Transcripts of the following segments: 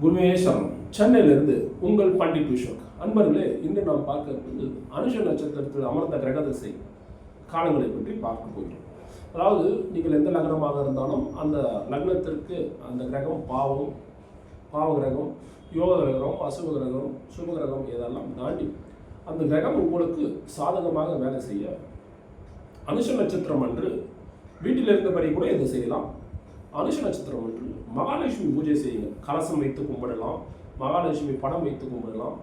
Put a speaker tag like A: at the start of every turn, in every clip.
A: குருவே சரணம் சென்னையிலிருந்து உங்கள் பண்டிட் விஷோக் அன்பர்களே இன்று நாம் பார்க்க இருப்பது அனுஷ நட்சத்திரத்தில் அமர்ந்த கிரகதசை காலங்களை பற்றி பார்க்க போகிறோம். அதாவது நீங்கள் எந்த லக்னமாக இருந்தாலும் அந்த லக்னத்திற்கு அந்த கிரகம் பாவம் பாவ கிரகம் யோக கிரகம் அசுப கிரகம் சுப கிரகம் இதெல்லாம் தாண்டி அந்த கிரகம் உங்களுக்கு சாதகமாக வேலை செய்ய அனுஷ நட்சத்திரம் அன்று வீட்டில் இருந்தபடி கூட இதை செய்யலாம். அனுஷ நட்சத்திரம் ஒன்று. மகாலட்சுமி பூஜை செய்யுங்க. கலசம் வைத்து கும்பிடலாம். மகாலட்சுமி படம் வைத்து கும்பிடலாம்.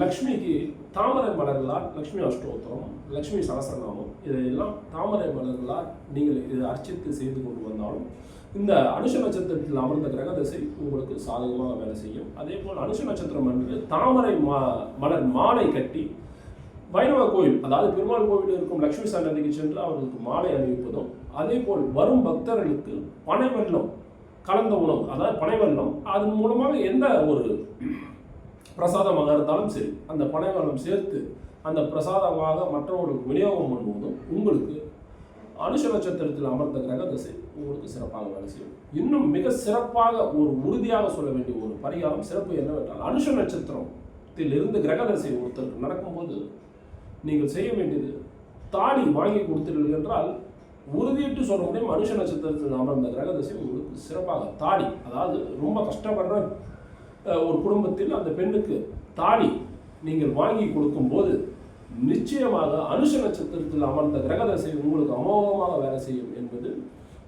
A: லக்ஷ்மிக்கு தாமரை மலர்களால் லக்ஷ்மி அஷ்டோத்திரம் லக்ஷ்மி சகசரநாமம். இதையெல்லாம் தாமரை மலர்களால் நீங்கள் இதை அர்ச்சித்து செய்து கொண்டு வந்தாலும் இந்த அனுஷ நட்சத்திரத்தில் அமர்ந்த கிரக திசை உங்களுக்கு சாதகமாக வேலை செய்யும். அதே போல் அனுஷ நட்சத்திரம் அன்று தாமரை மா மலர் மாலை கட்டி வைணவ கோயில் அதாவது பெருமாள் கோவில் இருக்கும் லக்ஷ்மி சன்னதிக்கு சென்று அவர்களுக்கு மாலை அணிவிப்பதும் அதே போல் வரும் பக்தர்களுக்கு பனை வெள்ளம் கலந்த உணவு அதாவது பனை வெள்ளம் அதன் மூலமாக எந்த ஒரு பிரசாதமாக இருந்தாலும் சரி அந்த பனை வெள்ளம் சேர்த்து அந்த பிரசாதமாக மற்றவர்களுக்கு விநியோகம் பண்ணுவதும் உங்களுக்கு அனுஷ நட்சத்திரத்தில் அமர்ந்த கிரக திசை. உங்களுக்கு சிறப்பாக வேலை செய்யும். இன்னும் மிக சிறப்பாக ஒரு உறுதியாக சொல்ல வேண்டிய ஒரு பரிகாரம் சிறப்பு என்னவென்றால் அனுஷ நட்சத்திரத்தில் இருந்து கிரக திசை ஒருத்தருக்கு நடக்கும்போது நீங்கள் செய்ய வேண்டியது தாலி வாங்கி கொடுத்தீர்கள் என்றால் உறுதியிட்டு சொல்ல மனுஷ நட்சத்திரத்தில் அமர்ந்த கிரக தசை உங்களுக்கு சிறப்பாக தாலி அதாவது ரொம்ப கஷ்டப்படுற ஒரு குடும்பத்தில் அந்த பெண்ணுக்கு தாலி நீங்கள் வாங்கி கொடுக்கும்போது நிச்சயமாக அனுஷ நட்சத்திரத்தில் அமர்ந்த கிரக தசை உங்களுக்கு அமோகமாக வேலை செய்யும் என்பது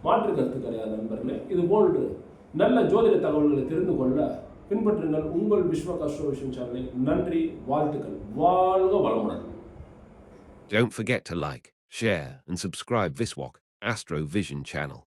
A: மாற்று கருத்து கிடையாது நண்பர்களே. இது போன்று நல்ல ஜோதிட தகவல்களை தெரிந்து கொள்ள பின்பற்றுங்கள் உங்கள் விஸ்வ கஷ்டோஷன் சேனலை. நன்றி வாழ்த்துக்கள். வாழ்க வளமுடன்.
B: Don't forget to like, share, and subscribe Viswalk Astro Vision channel.